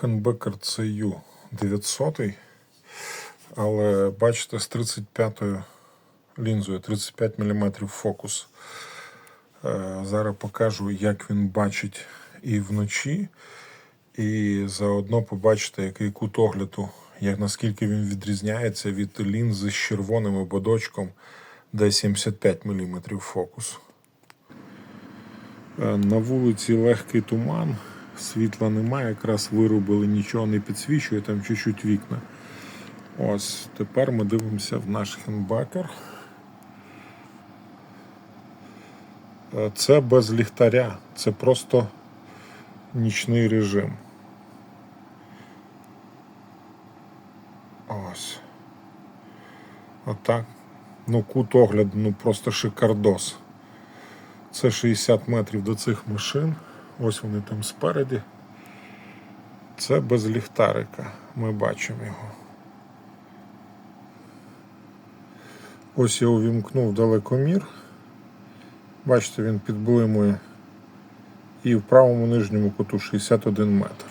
Хенбекер CU 900, але бачите, з 35-ю лінзою 35 мм фокус. Е, Зараз покажу, як він бачить і вночі, і заодно побачите, який кут огляду, як наскільки він відрізняється від лінзи з червоним ободочком, де 75 мм фокус. Е, На вулиці легкий туман, світла немає, якраз вирубили, нічого не підсвічує, там чуть-чуть вікна. Ось, тепер ми дивимося в наш хендбакер. Е, Це без ліхтаря, це просто нічний режим. Ось. Отак. Ну, кут огляду, ну просто шикардос. Це 60 метрів до цих машин. Ось вони там спереді. Це без ліхтарика. Ми бачимо його. Ось я увімкнув далекомір. Бачите, він підблимує. І в правому нижньому куту 61 метр.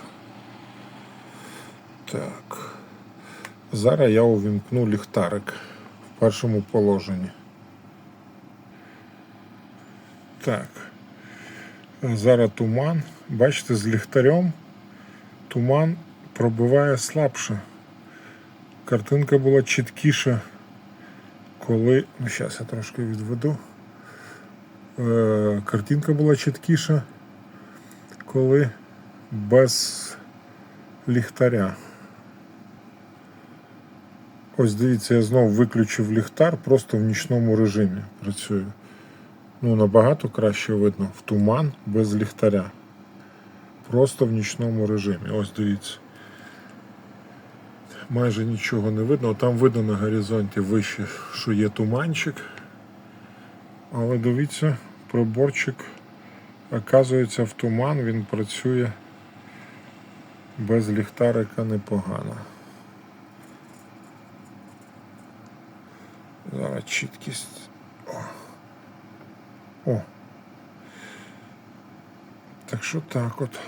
Так. Зараз я увімкну ліхтарик в першому положенні. Так. Зараз туман. Бачите, з ліхтарем туман пробиває слабше. Картинка була чіткіша, коли. Ну, зараз я трошки відведу. Е, картинка була чіткіша, коли без ліхтаря. Ось дивіться, я знову виключив ліхтар, просто в нічному режимі працюю. Ну, набагато краще видно в туман без ліхтаря. Просто в нічному режимі. Ось дивіться. Майже нічого не видно. Там видно на горизонті вище, що є туманчик. Але дивіться, приборчик оказується в туман, він працює без ліхтарика непогано. Зараз чіткість. О. Так що так от.